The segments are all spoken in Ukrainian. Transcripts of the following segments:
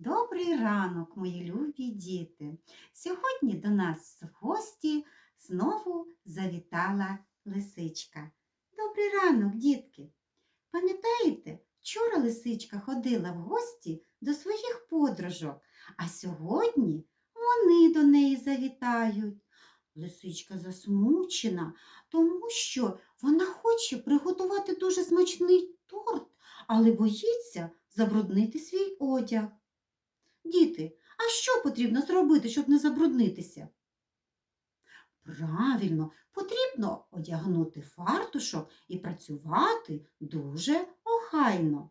Добрий ранок, мої любі діти. Сьогодні до нас в гості знову завітала лисичка. Добрий ранок, дітки. Пам'ятаєте, вчора лисичка ходила в гості до своїх подружок, а сьогодні вони до неї завітають. Лисичка засмучена, тому що вона хоче приготувати дуже смачний торт, але боїться забруднити свій одяг. Діти, а що потрібно зробити, щоб не забруднитися? Правильно, потрібно одягнути фартушок і працювати дуже охайно.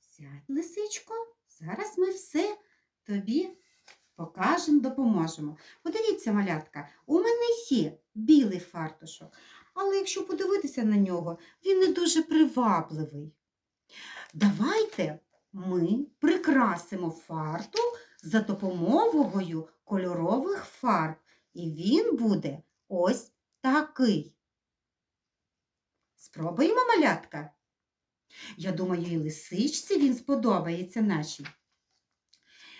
Сядь, лисичко, зараз ми все тобі покажемо, допоможемо. Подивіться, малятка, у мене є білий фартушок, але якщо подивитися на нього, він не дуже привабливий. Давайте ми прикрасимо фартух за допомогою кольорових фарб, і він буде ось такий. Спробуємо малятка. Я думаю, і лисичці він сподобається нашій.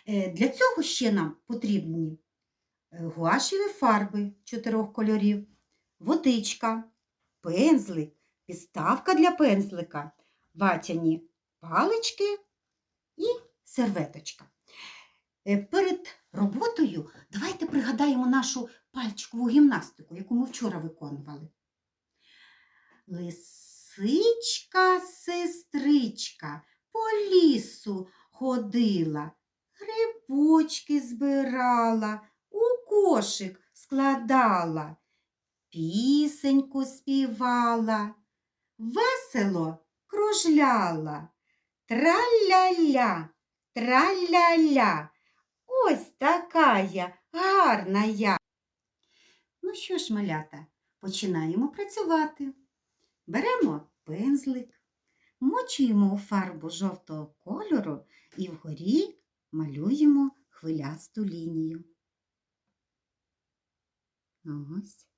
Е, Для цього ще нам потрібні е, гуашеві фарби чотирьох кольорів, водичка, пензлик, підставка для пензлика, ватяні палички серветочка. Е, Перед роботою давайте пригадаємо нашу пальчикову гімнастику, яку ми вчора виконували. Лисичка, сестричка, по лісу ходила, грибочки збирала, у кошик складала, пісеньку співала, весело кружляла. Траля-ля, траля-ля. Ось така я, гарна. Ну що ж, малята, починаємо працювати. Беремо пензлик, мочуємо у фарбу жовтого кольору і вгорі малюємо хвилясту лінію. Ось.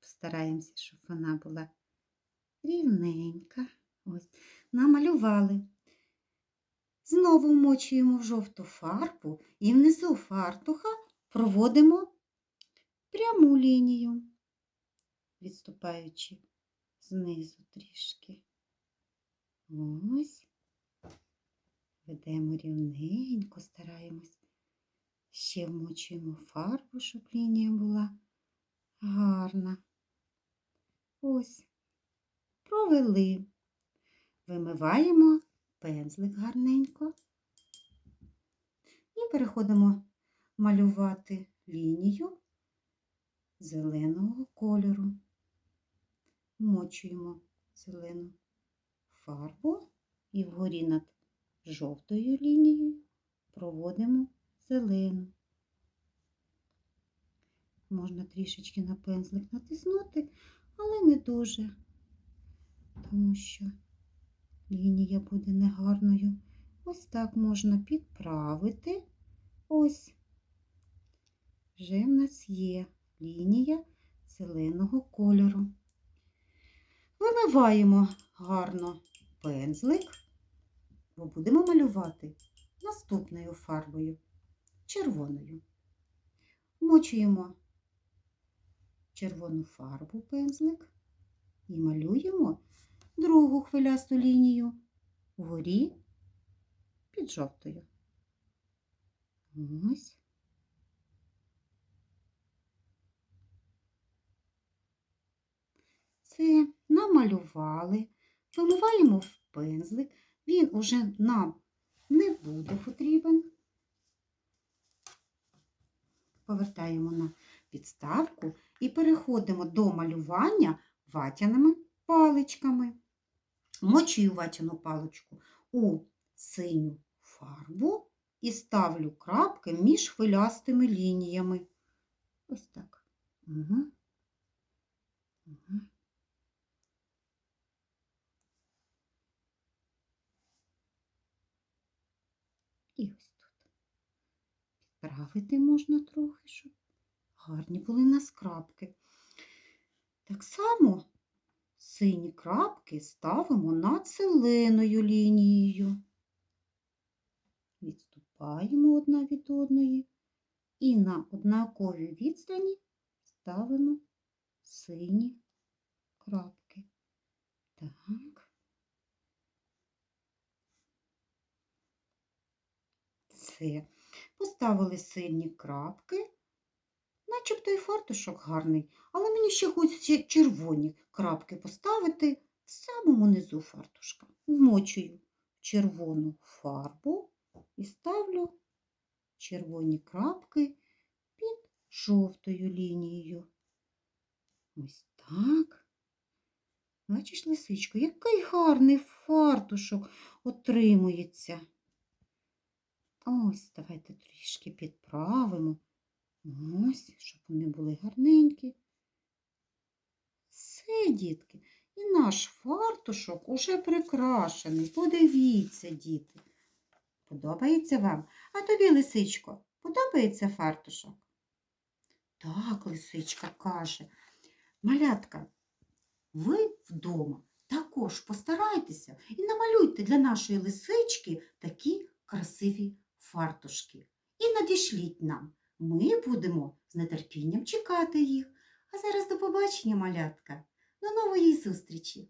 Стараємося, щоб вона була рівненька. Ось, намалювали. Знову вмочуємо в жовту фарбу і внизу фартуха проводимо пряму лінію, відступаючи знизу трішки. Ось. Ведемо рівненько, стараємось. Ще вмочуємо фарбу, щоб лінія була гарна. Ось провели. Вимиваємо пензлик гарненько і переходимо малювати лінію зеленого кольору. Вмочуємо зелену фарбу і вгорі над жовтою лінією проводимо зелену. Можна трішечки на пензлик натиснути, але не дуже тому що лінія буде негарною. Ось так можна підправити. Ось. Вже в нас є лінія зеленого кольору. Вимиваємо гарно пензлик, бо будемо малювати наступною фарбою червоною. Мочуємо червону фарбу пензлик і малюємо другу хвилясту лінію вгорі під жовтою. Ось. Це намалювали, вимиваємо в пензлик, він уже нам не буде потрібен. Повертаємо на підставку і переходимо до малювання ватяними паличками. Мочую ватяну паличку у синю фарбу і ставлю крапки між хвилястими лініями. Ось так. Угу. Угу. І ось тут. Підправити можна трохи, щоб гарні були у нас крапки. Так само Сині крапки ставимо над зеленою лінією. Відступаємо одна від одної і на однаковій відстані ставимо сині крапки. Так. Все. Поставили сині крапки. Начебто і фартушок гарний, але мені ще хочеться червоні крапки поставити в самому низу фартушка. Вмочую червону фарбу і ставлю червоні крапки під жовтою лінією. Ось так. Бачиш, лисичко, який гарний фартушок отримується. Ось, давайте трішки підправимо. Ось, щоб вони були гарненькі. Дітки, і наш фартушок уже прикрашений. Подивіться, діти. Подобається вам? А тобі, лисичко, подобається фартушок? Так, лисичка каже. Малятка, ви вдома також постарайтеся і намалюйте для нашої лисички такі красиві фартушки. І надішліть нам. Ми будемо з нетерпінням чекати їх. А зараз до побачення, малятка. До нової зустрічі!